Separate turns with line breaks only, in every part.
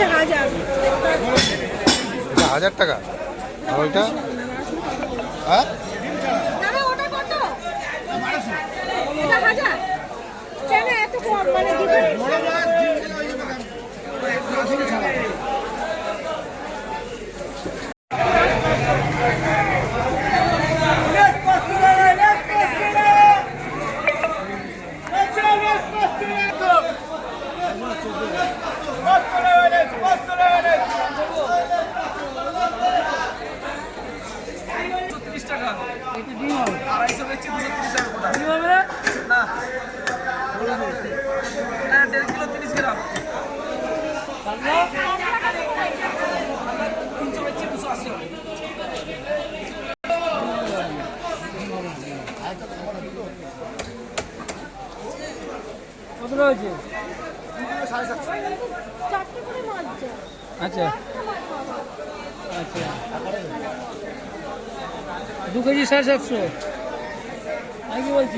হচ্ছে হাজার
হাজার টাকা। আর ওইটা হ্যাঁ
এত কম? মানে difference?
তিরিশ টাকা আড়াইশো বেচছি দুশো তিরিশ টাকা গোটা না না দেড় কিলো তিরিশ গ্রাম তিনশো বেচছি দুশো আশি আচ্ছা দু কেজি সাড়ে সাতশো আমি বলছি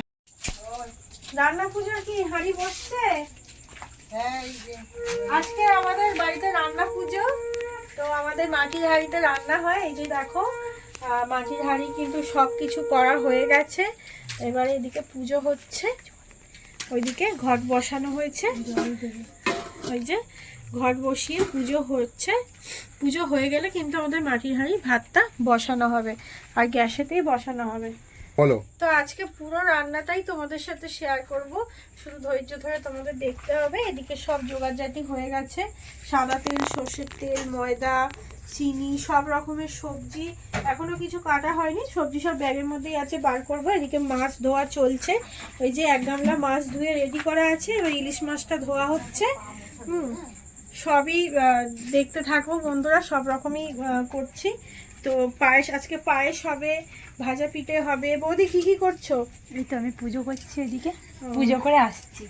রান্না পুজোর কি হাঁড়ি বসছে আজকে আমাদের বাড়িতে রান্না পুজো তো আমাদের মাটির হাঁড়িতে রান্না হয়, এই যে দেখো মাটির হাঁড়ি কিন্তু সব কিছু করা হয়ে গেছে। এবারে এদিকে পুজো হচ্ছে, ওইদিকে ঘট বসানো হয়েছে। ওই যে ঘট বসিয়ে পুজো হচ্ছে। পুজো হয়ে গেলে কিন্তু আমাদের মাটির হাঁড়ি ভাতটা বসানো হবে, আর গ্যাসেতেই বসানো হবে।
বলো।
তো আজকে পুরো রান্নাটাই তোমাদের সাথে শেয়ার করব। শুধু ধৈর্য ধরে তোমাদের দেখতে হবে। এদিকে সব জোগাড়জাতি হয়ে গেছে। সাদা তেল, সর্ষের তেল, ময়দা, চিনি, সব রকমের সবজি। এখনও কিছু কাটা হয়নি। সবজি সব ব্যাগের মধ্যেই আছে, বার করব। এদিকে মাছ ধোয়া চলছে। ওই যে এক গামলা মাছ ধুয়ে রেডি করা আছে। এবার ইলিশ মাছটা ধোয়া হচ্ছে। হুম, সবই দেখতে থাকব বন্ধুরা। সব রকমই করছি। তো পায়েস আজকে পায়েস হবে ভাজা পিঠে হবে। বৌদি কি কি করছ?
এই তো আমি পুজো করছি এদিকে। পুজো করে আসছি।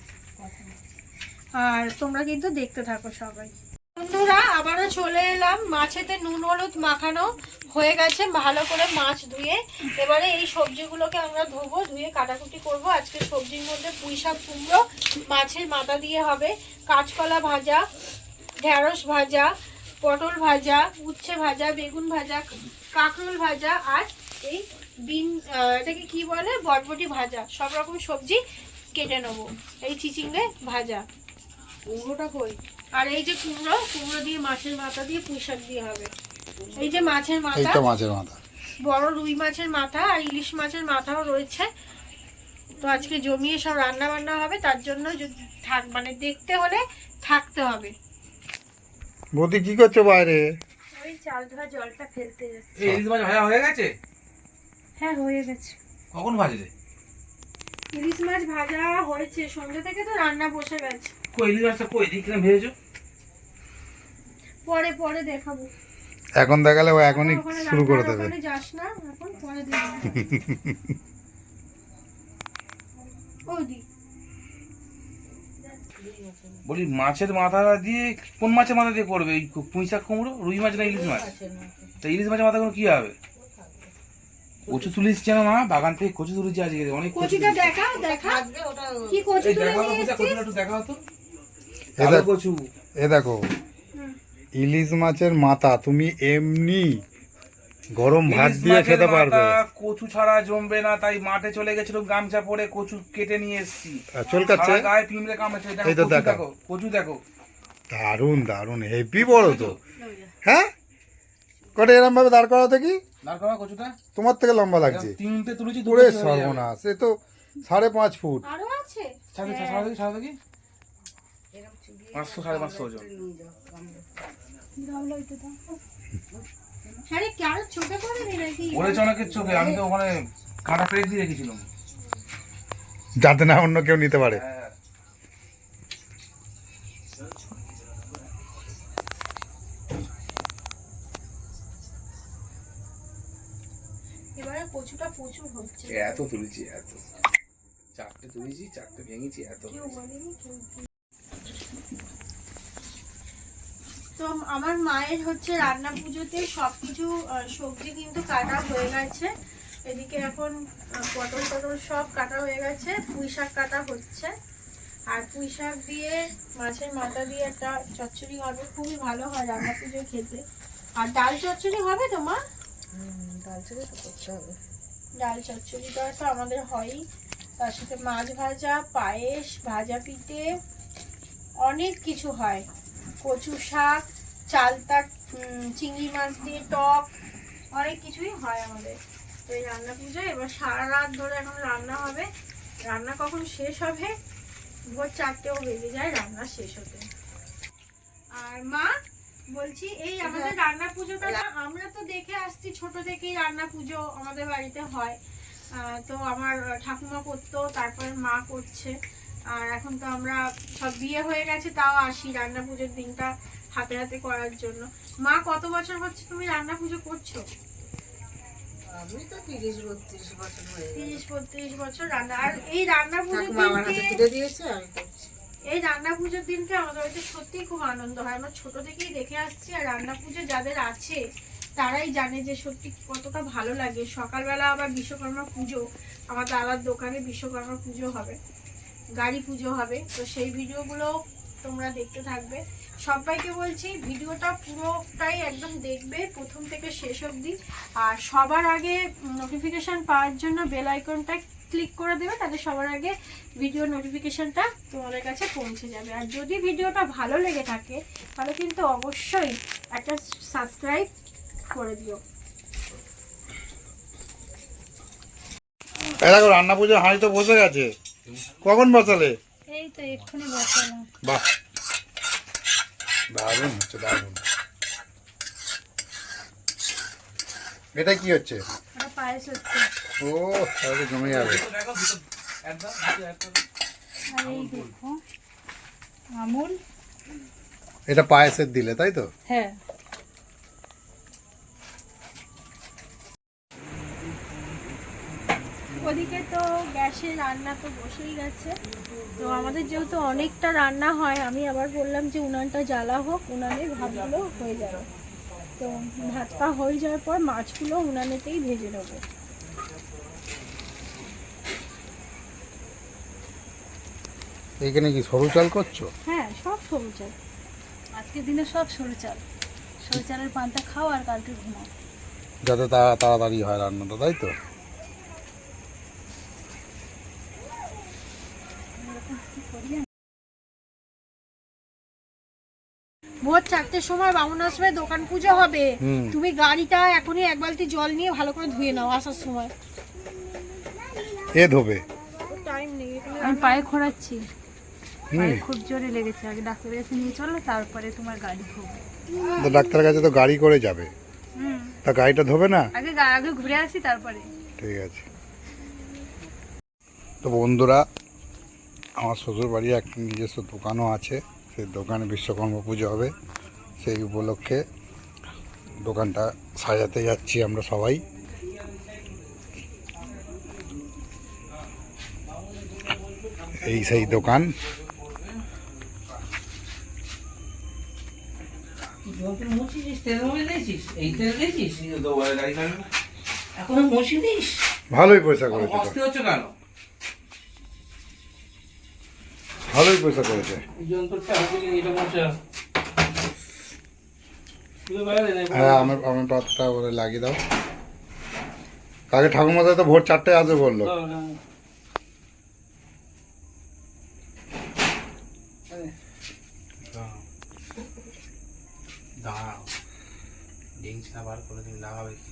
আর তোমরা কিন্তু দেখতে থাকো সবাই। বন্ধুরা আবারও চলে এলাম। মাছেতে নুন হলুদ মাখানো হয়ে গেছে। ভালো করে মাছ ধুয়ে এবারে এই সবজিগুলোকে আমরা ধোবো ধুয়ে কাটাকুটি করব। আজকে সবজির মধ্যে পুঁই শাক কুমড়ো মাছের মাথা দিয়ে হবে। কাঁচকলা ভাজা ঢ্যাঁড়স ভাজা পটল ভাজা উচ্ছে ভাজা বেগুন ভাজা কাঁকরোল ভাজা আর এই বিন আহ, এটাকে কি বলে? বটবটি ভাজা। সব রকম সবজি কেটে নেব। এই চিচিঙ্গে ভাজা। কুমড়োটা কই? আর এই যে কুমড়ো কুমড়ো দিয়ে মাছের মাথা দিয়ে পুঁই শাক দিয়ে হবে। এই যে মাছের
এই
মাথা
তো মাছের মাথা।
বড় রুই মাছের মাথা আর ইলিশ মাছের মাথাও রয়েছে। তো আজকে জমিয়ে সব রান্না বান্না হবে তার জন্য যদি থাক মানে দেখতে হলে থাকতে হবে।
বৌদি কি করছ বাইরে?
ওই চাল ধোয়া জলটা ফেলতে যাচ্ছে।
এই ইলিশ মাছ ভাজা হয়ে গেছে?
হ্যাঁ হয়ে গেছে।
কখন ভাজলে?
ইলিশ মাছ ভাজা হয়েছে সন্ধ্যে থেকে তো রান্না বসে গেছে।
কই ইলিশ মাছটা কই দিক ভেজেছো?
পরে পরে দেখাবো।
এখন দেখালে ও এখনই শুরু করে দেবে।
যাস না এখন পরে দেখাবো। ওদি
বলি মাছের মাথা দিয়ে কোন মাছের মাথা দিয়ে করবে? এই পুঁই শাক কুমড়ো? রুই মাছ না ইলিশ মাছ? তা ইলিশ মাছের মাথা কোনো কি হবে? কচু তুলিস কেন মা বাগান থেকে কচু তুলেছি আজকে। অনেক কচু
কচিটা
তুলেছি।
দেখা দেখা কি কচি তুলে
দেখাও তো
নিয়ে
দেখাও তো।
এ দেখো ইলিশ মাছের মাথা তুমি এমনি গরম ভাত দিয়ে খেতে পারবে।
কচু ছাড়া জমবে না তাই মাঠে চলে গেছিল গামছা পরে কচু কেটে নিয়ে এসেছি।
চুলকাচ্ছে?
গায়ে পিঁমড়ে কামড়েছে দেখো
এই তো দেখো।
কচু দেখো।
দারুণ দারুণ হেভি বড় তো। হ্যাঁ? কটা এরম ভাবে দাঁড় করাতে কি?
দাঁড় করা কচুটা?
তোমার থেকে লম্বা লাগছে।
তিনটে তুলেছি হয়ে যাবে।
সর্বনাশ তো সাড়ে পাঁচ ফুট।
আরও আছে?
পাঁচশো সাড়ে পাঁচশো ওজন।
রে কারও চোখে পড়েনি নাকি
পড়েছে অনেকের চোখে আমি তো ওখানে কাঁটা দিয়ে রেখেছিলাম।
যাতে না অন্য কেউ নিতে পারে।
হ্যাঁ।
এবারে কচুটা প্রচুর হচ্ছে।
এত তুলেছি এত। চারটে তুলেছি চারটে ভেঙেছি এত
কেউ বলেনি কেউ তো আমার মায়ের হচ্ছে রান্না পুজোতে সবকিছু আহ, সবজি কিন্তু কাটা হয়ে গেছে। এদিকে এখন পটল টটল সব কাটা হয়ে গেছে পুঁই শাক কাটা হচ্ছে। আর পুঁই শাক দিয়ে মাছের মাথা দিয়ে একটা চচ্চড়ি হবে। খুবই ভালো হয় রান্না পুজো খেতে। আর ডাল চচ্চড়ি হবে তোমার? ডাল চচ্চড়িটা তো আমাদের হয়ই। তার সাথে মাছ ভাজা পায়েস ভাজা পিঠে অনেক কিছু হয়। কচু শাক চালতা চিংড়ি মাছ দিয়ে টক, অনেক কিছুই হয় আমাদের। তো এই রান্না পুজো, এবার সারা রাত ধরে এখন রান্না হবে। রান্না কখন শেষ হবে? ভোর চারটেও বেজে যায়, রান্না শেষ হতে। আর মা, বলছি, এই আমাদের রান্না পুজোটা আমরা তো দেখে আসছি, ছোট থেকেই রান্না পুজো আমাদের বাড়িতে হয়। তো আমার ঠাকুমা করতো, তারপরে মা করছে। আর এখন তো আমরা সব বিয়ে হয়ে গেছে তাও আসি রান্না পুজোর দিনটা হাতে হাতে করার জন্য। মা কত বছর হচ্ছে তুমি রান্না পুজো করছ?
আমি তো তিরিশ বত্রিশ বছর হয়ে
তিরিশ বত্রিশ বছর রান্না। আর এই রান্না পুজোর দিনকে
দিয়েছে আমি করছি।
এই রান্না পুজোর দিনকে আমাদের বাড়িতে খুব আনন্দ হয়। আমরা ছোট থেকেই দেখে আসছি আর রান্না পুজো যাদের আছে তারাই জানে যে সত্যি কতটা ভালো লাগে। সকালবেলা আবার বিশ্বকর্মা পুজো আমার দাদার দোকানে বিশ্বকর্মা পুজো হবে। গাড়ি পুজো হবে। তো সেই ভিডিওগুলো তোমরা দেখতে থাকবে। সবাইকে বলছি, ভিডিওটা পুরোটাই একদম দেখবে প্রথম থেকে শেষ অবধি। আর সবার আগে নোটিফিকেশন পাওয়ার জন্য বেল আইকনটা ক্লিক করে দেবে, তাহলে সবার আগে ভিডিও নোটিফিকেশনটা তোমাদের কাছে পৌঁছে যাবে। আর যদি ভিডিওটা ভালো লেগে থাকে, তাহলে কিন্তু অবশ্যই একটা সাবস্ক্রাইব করে দিও।
রান্না পুজোর হাঁড়ি তো বসে গেছে। কখন বসালে
এই তো এক্ষুনি বসালাম
বাহ। দারুণ হচ্ছে দারুণ। এটা কি হচ্ছে?
ওটা পায়েস হচ্ছে।
ও তাহলে জমে যাবে।
দেখো দুটো একদম দুটো একদম
আর এই দেখো আমুল।
এটা পায়েসের দিলে তাই তো?
হ্যাঁ।
ওদিকে তো গ্যাসে রান্না তো বসেই গেছে। তো আমাদের যেহেতু অনেকটা রান্না হয় আমি আবার বললাম যে উনানটা জ্বালা হোক উনানে ভাতগুলো হয়ে যাবে। তো ভাতটা হয়ে যাওয়ার পর মাছগুলো উনানেতেই ভেজে নেব।
এইখানে কি সরু চাল করছ?
হ্যাঁ সব সরু চাল।
আজকের দিনে সব সরু চাল। সরু চালের পান্তা খাও আর কালকে ঘুমাও।
যাতে তাড়াতাড়ি হয় রান্নাটা তাই তো?
ভোর চারটের সময় বামুন আসবে দোকান পুজো হবে। তুমি গাড়িটা এখনই এক বালতি জল নিয়ে ভালো করে ধুয়ে নাও আসার সময়।
এ ধোবে।
টাইম নেই
আমি পায়ে খোঁড়াচ্ছি।
হুম।
পায়ে খুব জোরে লেগেছে। আগে ডাক্তারের কাছে নিয়ে চলো তারপরে তোমার গাড়ি ধোবো।
তো ডাক্তারের কাছে তো গাড়ি করে যাবে।
হুম।
তা গাড়িটা ধোবে না?
আগে আগে ঘুরে আসি তারপরে।
ঠিক আছে। তো বন্ধুরা আমার শ্বশুর বাড়ি এক নিজস্ব দোকানও আছে। সেই দোকানে বিশ্বকর্মা পুজো হবে সেই উপলক্ষে দোকানটা সাজাতে যাচ্ছি আমরা সবাই। এই সেই দোকান।
মুছিস তেল মুছে
ভালোই পয়সা করেছে।
এই যন্ত্রটা আপনি এটা মোছা তুই বাইরে নে
হ্যাঁ আমার আমার পাতটা ওরে লাগিয়ে দাও। কাকে তো ভোর চারটায় আসবে বলল।
দাঁড়াও। ডিংসটা বার করে তুমি লাগাবে কি?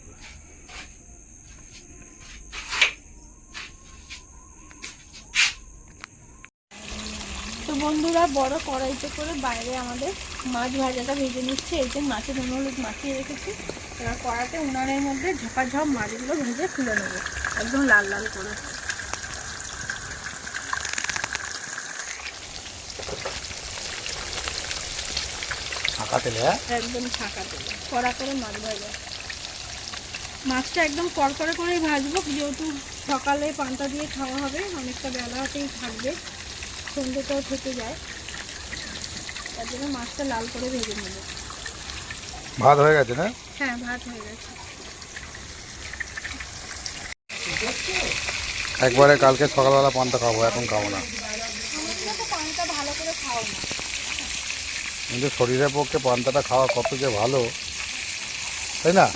বন্ধুরা বড় কড়াইতে করে বাইরে আমাদের মাছ ভাজাটা ভেজে নিচ্ছে। এই যে মাছের নুন হলুদ মাখিয়ে রেখেছি। এবার কড়াতে উনানের মধ্যে ঝাপাঝাপ মাছগুলো ভেজে তুলে নেব একদম লাল লাল করে।
ফাঁকা তেলে হ্যাঁ?
একদম তেলে কড়া করে মাছ ভাজা। মাছটা একদম কড়কড়ে করেই ভাজবো যেহেতু সকালে পান্তা দিয়ে খাওয়া হবে অনেকটা বেলা হাতেই থাকবে। সন্ধ্যেটাও থেকে যায়। তার জন্য মাছটা লাল করে ভেজে নেব।
ভাত হয়ে গেছে না?
হ্যাঁ ভাত হয়ে গেছে।
একবারে কালকে সকালবেলা পান্তা খাব এখন খাব না। কিন্তু শরীরের পক্ষে পান্তাটা খাওয়া কত যে ভালো তাই না?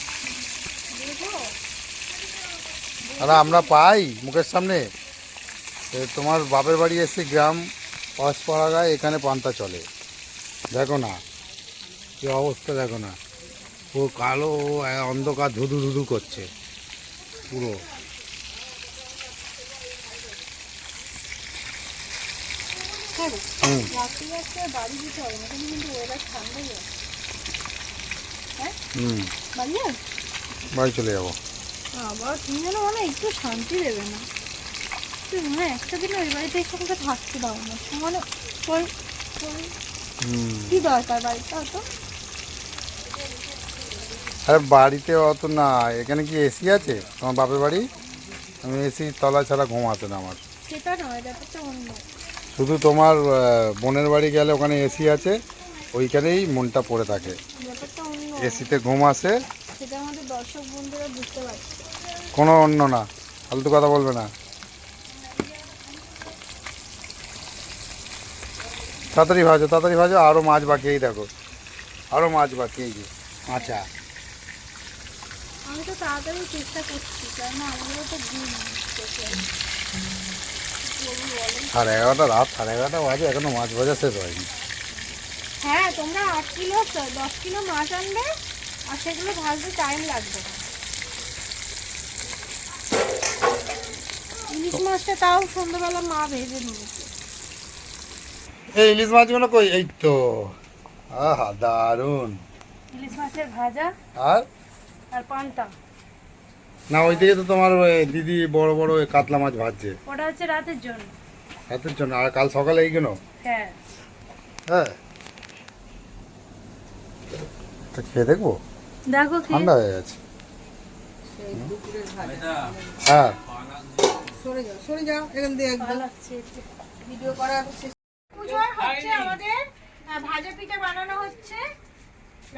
আর আমরা পাই মুখের সামনে। তোমার বাপের বাড়ি এসে গ্রাম পাড়াগায় এখানে পান্তা চলে। দেখো না কি অবস্থা দেখো না। ও কালো অন্ধকার ধুধু ধুধু করছে পুরো।
বাড়ি
চলে যাব।
আবার তুমি যেন মানে একটু শান্তি দেবে না। তুই মানে একটা দিন ওই বাড়িতে এসে আমাকে থাকতে দাও না। মানে কি দরকার বাড়িতে অত?
আরে বাড়িতে অত না এখানে কি এসি আছে? তোমার বাপের বাড়ি? আমি এসি তলা ছাড়া ঘুম আসে না আমার।
সেটা নয় ব্যাপারটা অন্য।
শুধু তোমার বোনের বাড়ি গেলে ওখানে এসি আছে ওইখানেই মনটা পড়ে থাকে। এসিতে ঘুম আসে।
সেটা আমাদের দর্শক বন্ধুরা বুঝতে পারছে।
কোনো অন্য না ফালতু কথা বলবে না। তাড়াতাড়ি ভাজো তাড়াতাড়ি ভাজো আরও মাছ বাকি এই দেখো আরও মাছ বাকি এই যে আচ্ছা
আমি তো তাড়াতাড়ি চেষ্টা করছি কারণ আমাদেরও তো ঘুম চোখে। বলুন, বলেন।
সাড়ে এগারোটা রাত সাড়ে এগারোটা বাজে এখনও মাছ ভাজা শেষ হয়নি
হ্যাঁ তোমরা আট কিলো দশ কিলো মাছ আনবে আর সেগুলো ভাজতে টাইম লাগবে ইলিশ মাছটা তাও সন্ধ্যাবেলা মা ভেজে নিয়েছে
এই ইলিশ মাছগুলো কই? এই তো। আহা দারুণ।
ইলিশ মাছের ভাজা
আর?
আর পান্তা।
না ওই দিকে তো তোমার ওই দিদি বড় বড় ওই কাতলা মাছ ভাজছে।
ওটা হচ্ছে রাতের জন্য।
রাতের জন্য। আর কাল সকালে এইগুলো?
হ্যাঁ।
হ্যাঁ। তা খেয়ে দেখব?
দেখো
ঠান্ডা হয়ে গেছে। হ্যাঁ।
সরে যাও সরে যাও এখান দিয়ে। ভিডিও করা শেষ
হচ্ছে আমাদের ভাজা পিঠে বানানো হচ্ছে।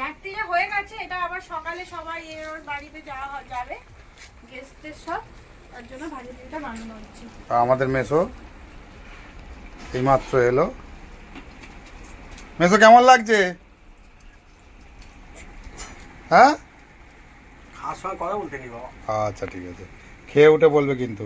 রাত্রিরে হয়ে গেছে এটা আবার সকালে সবাই এর বাড়িতে যাওয়া যাবে। গেস্টদের সব তার জন্য ভাজা পিঠেটা বানানো হচ্ছে।
আমাদের মেসো এইমাত্র এলো। মেসো কেমন লাগছে? হ্যাঁ?
খাওয়ার সময় কথা বলতে নেই বাবা।
আচ্ছা ঠিক আছে। খেয়ে উঠে বলবে কিন্তু।